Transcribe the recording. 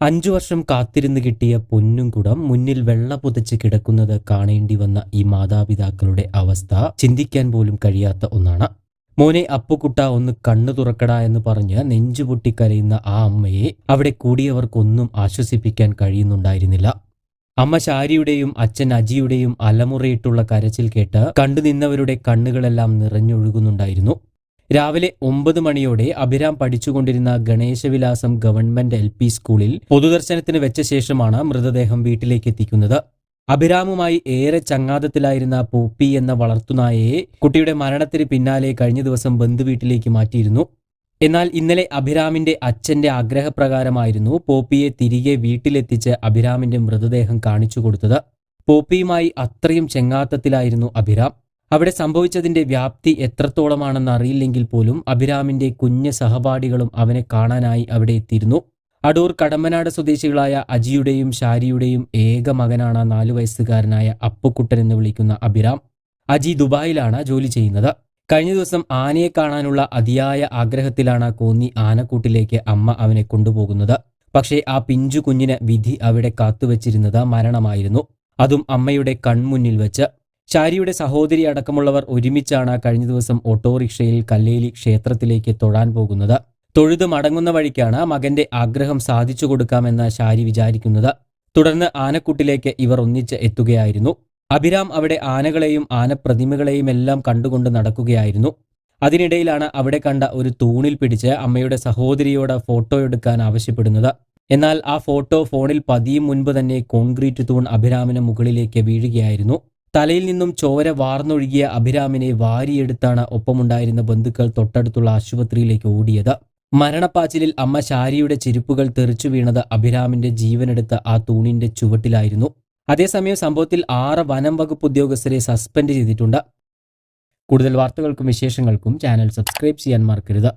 അഞ്ചു വർഷം കാത്തിരുന്ന് കിട്ടിയ പൊന്നും കുടം മുന്നിൽ വെള്ള പുതച്ച് കിടക്കുന്നത് കാണേണ്ടി വന്ന ഈ മാതാപിതാക്കളുടെ അവസ്ഥ ചിന്തിക്കാൻ പോലും കഴിയാത്ത ഒന്നാണ്. മോനെ അപ്പുക്കുട്ട ഒന്ന് കണ്ണു തുറക്കടാ എന്ന് പറഞ്ഞ് നെഞ്ചുപൊട്ടി കരയുന്ന ആ അമ്മയെ അവിടെ കൂടിയവർക്കൊന്നും ആശ്വസിപ്പിക്കാൻ കഴിയുന്നുണ്ടായിരുന്നില്ല. അമ്മ ശാരിയുടെയും അച്ഛൻ അജിയുടെയും അലമുറയിട്ടുള്ള കരച്ചിൽ കേട്ട് കണ്ടുനിന്നവരുടെ കണ്ണുകളെല്ലാം നിറഞ്ഞൊഴുകുന്നുണ്ടായിരുന്നു. രാവിലെ ഒമ്പത് മണിയോടെ അഭിരാം പഠിച്ചുകൊണ്ടിരുന്ന ഗണേശവിലാസം ഗവൺമെന്റ് എൽ പി സ്കൂളിൽ പൊതുദർശനത്തിന് വെച്ച ശേഷമാണ് മൃതദേഹം വീട്ടിലേക്ക് എത്തിക്കുന്നത്. അഭിരാമുമായി ഏറെ ചങ്ങാതത്തിലായിരുന്ന പൂപ്പി എന്ന വളർത്തുനായയെ കുട്ടിയുടെ മരണത്തിന് പിന്നാലെ കഴിഞ്ഞ ദിവസം ബന്ധുവീട്ടിലേക്ക് മാറ്റിയിരുന്നു. എന്നാൽ ഇന്നലെ അഭിരാമിന്റെ അച്ഛന്റെ ആഗ്രഹപ്രകാരമായിരുന്നു പോപ്പിയെ തിരികെ വീട്ടിലെത്തിച്ച് അഭിരാമിന്റെ മൃതദേഹം കാണിച്ചു കൊടുത്തത്. പോപ്പിയുമായി അത്രയും ചെങ്ങാത്തത്തിലായിരുന്നു അഭിരാം. അവിടെ സംഭവിച്ചതിന്റെ വ്യാപ്തി എത്രത്തോളമാണെന്ന് അറിയില്ലെങ്കിൽ പോലും അഭിരാമിന്റെ കുഞ്ഞ സഹപാഠികളും അവനെ കാണാനായി അവിടെ എത്തിയിരുന്നു. അടൂർ കടമ്പനാട് സ്വദേശികളായ അജിയുടെയും ഷാരിയുടെയും ഏക മകനാണ് നാലു വയസ്സുകാരനായ അപ്പുക്കുട്ടൻ എന്ന് വിളിക്കുന്ന അഭിരാം. അജി ദുബായിലാണ് ജോലി ചെയ്യുന്നത്. കഴിഞ്ഞ ദിവസം ആനയെ കാണാനുള്ള അതിയായ ആഗ്രഹത്തിലാണ് കോന്നി ആനക്കൂട്ടിലേക്ക് അമ്മ അവനെ കൊണ്ടുപോകുന്നത്. പക്ഷേ ആ പിഞ്ചു കുഞ്ഞിന് വിധി അവിടെ കാത്തുവച്ചിരുന്നത് മരണമായിരുന്നു. അതും അമ്മയുടെ കൺമുന്നിൽ വെച്ച്. ശാരിയുടെ സഹോദരി അടക്കമുള്ളവർ ഒരുമിച്ചാണ് കഴിഞ്ഞ ദിവസം ഓട്ടോറിക്ഷയിൽ കല്ലേലി ക്ഷേത്രത്തിലേക്ക് തൊഴാൻ പോകുന്നത്. തൊഴുത് മടങ്ങുന്ന വഴിക്കാണ് മകന്റെ ആഗ്രഹം സാധിച്ചു കൊടുക്കാമെന്ന് ശാരി വിചാരിക്കുന്നത്. തുടർന്ന് ആനക്കുട്ടിലേക്ക് ഇവർ ഒന്നിച്ച് എത്തുകയായിരുന്നു. അഭിരാം അവിടെ ആനകളെയും ആനപ്രതിമകളെയും എല്ലാം കണ്ടുകൊണ്ട് നടക്കുകയായിരുന്നു. അതിനിടയിലാണ് അവിടെ കണ്ട ഒരു തൂണിൽ പിടിച്ച് അമ്മയുടെ സഹോദരിയോട് ഫോട്ടോ എടുക്കാൻ ആവശ്യപ്പെടുന്നത്. എന്നാൽ ആ ഫോട്ടോ ഫോണിൽ പതിയും മുൻപ് തന്നെ കോൺക്രീറ്റ് തൂൺ അഭിരാമിന് മുകളിലേക്ക് വീഴുകയായിരുന്നു. തലയിൽ നിന്നും ചോര വാർന്നൊഴുകിയ അഭിരാമിനെ വാരിയെടുത്താണ് ഒപ്പമുണ്ടായിരുന്ന ബന്ധുക്കൾ തൊട്ടടുത്തുള്ള ആശുപത്രിയിലേക്ക് ഓടിയത്. മരണപ്പാച്ചിലിൽ അമ്മ ശാരിയുടെ ചെരുപ്പുകൾ തെറിച്ചു വീണത് അഭിരാമിന്റെ ജീവനെടുത്ത ആ തൂണിന്റെ ചുവട്ടിലായിരുന്നു. അതേസമയം സംഭവത്തിൽ ആറ് വനം വകുപ്പ് ഉദ്യോഗസ്ഥരെ സസ്പെൻഡ് ചെയ്തിട്ടുണ്ട്. കൂടുതൽ വാർത്തകൾക്കും വിശേഷങ്ങൾക്കും ചാനൽ സബ്സ്ക്രൈബ് ചെയ്യാൻ മറക്കരുത്.